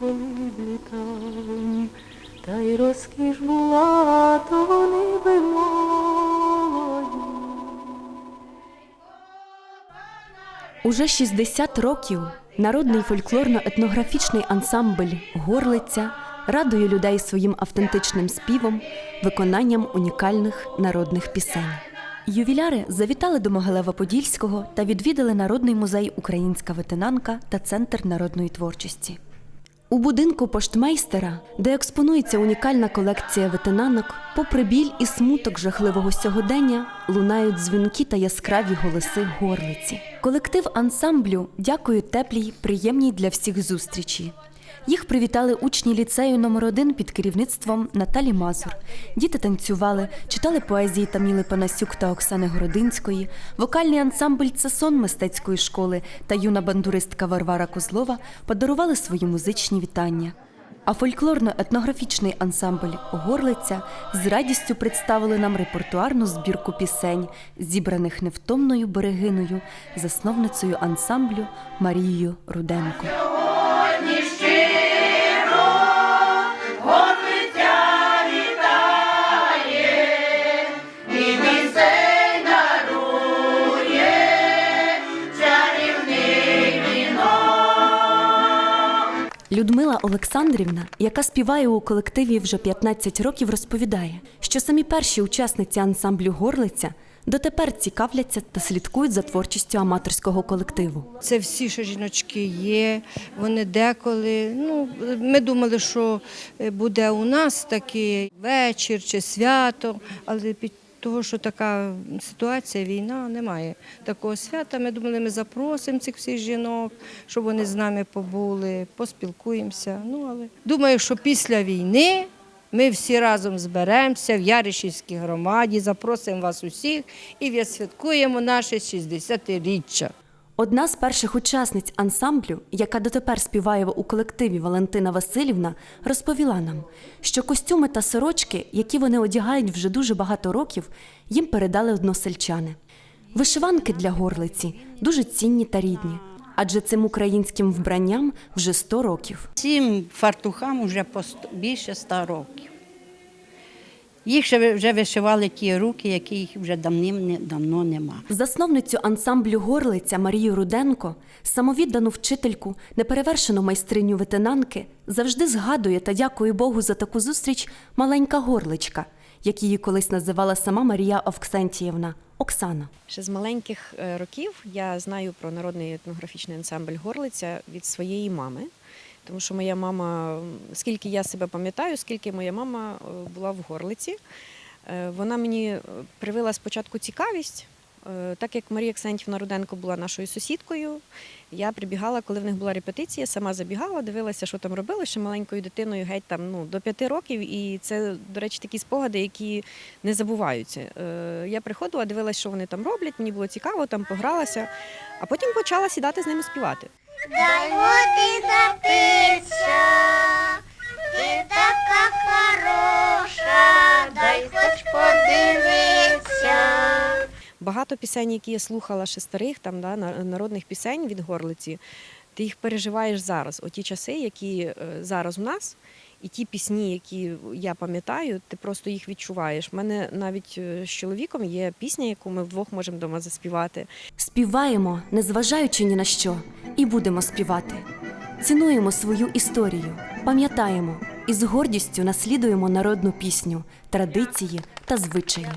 колиби там, та й розкіш була, то вони би молоді. Уже 60 років народний фольклорно-етнографічний ансамбль Горлиця радує людей своїм автентичним співом, виконанням унікальних народних пісень. Ювіляри завітали до Могилева-Подільського та відвідали Народний музей Українська ветенанка та Центр народної творчості. У будинку поштмейстера, де експонується унікальна колекція ветенанок, попри біль і смуток жахливого сьогодення, лунають дзвінки та яскраві голоси горлиці. Колектив ансамблю дякує теплій, приємній для всіх зустрічі. Їх привітали учні ліцею номер 1 під керівництвом Наталі Мазур. Діти танцювали, читали поезії Таміли Панасюк та Оксани Городинської, вокальний ансамбль Цесон мистецької школи та юна бандуристка Варвара Козлова подарували свої музичні вітання. А фольклорно-етнографічний ансамбль Горлиця з радістю представили нам репертуарну збірку пісень, зібраних невтомною берегиною, засновницею ансамблю Марією Руденко. Людмила Олександрівна, яка співає у колективі вже 15 років, розповідає, що самі перші учасниці ансамблю Горлиця дотепер цікавляться та слідкують за творчістю аматорського колективу. Це всі ще жіночки є. Вони деколи. Ну, ми думали, що е, буде у нас такий вечір чи свято, але під того, що така ситуація, війна, немає такого свята. Ми думали, ми запросимо цих всіх жінок, щоб вони з нами побули, поспілкуємося. Ну, але думаю, що після війни ми всі разом зберемося в Яришівській громаді, запросимо вас усіх і відсвяткуємо наше 60-річчя. Одна з перших учасниць ансамблю, яка дотепер співає у колективі Валентина Васильівна, розповіла нам, що костюми та сорочки, які вони одягають вже дуже багато років, їм передали односельчани. Вишиванки для горлиці дуже цінні та рідні, адже цим українським вбранням вже 100 років. Цим фартухам вже більше ста років. Їх ще ви- вже вишивали ті руки, яких вже давним давно нема. Засновницю ансамблю Горлиця Марію Руденко, самовіддану вчительку, неперевершену майстриню ветенанки, завжди згадує та дякує Богу за таку зустріч маленька горличка, як її колись називала сама Марія Овксентіївна Оксана. Ще з маленьких е, років я знаю про народний етнографічний ансамбль Горлиця від своєї мами. Тому що моя мама, скільки я себе пам'ятаю, скільки моя мама е, була в Горлиці, е, вона мені е, привила спочатку цікавість. Так як Марія Ксентівна Руденко була нашою сусідкою, я прибігала, коли в них була репетиція, сама забігала, дивилася, що там робили, ще маленькою дитиною, геть там ну, до п'яти років. І це, до речі, такі спогади, які не забуваються. Я приходила, дивилася, що вони там роблять, мені було цікаво, там погралася, а потім почала сідати з ними співати. Дай води напиться, така хороша, дай хоч подивитися. Багато пісень, які я слухала ще старих, там да, на- народних пісень від горлиці, ти їх переживаєш зараз. Оті часи, які е, зараз у нас, і ті пісні, які я пам'ятаю, ти просто їх відчуваєш. У мене навіть е, з чоловіком є пісня, яку ми вдвох можемо вдома заспівати. Співаємо, незважаючи ні на що, і будемо співати. Цінуємо свою історію, пам'ятаємо і з гордістю наслідуємо народну пісню, традиції та звичаї.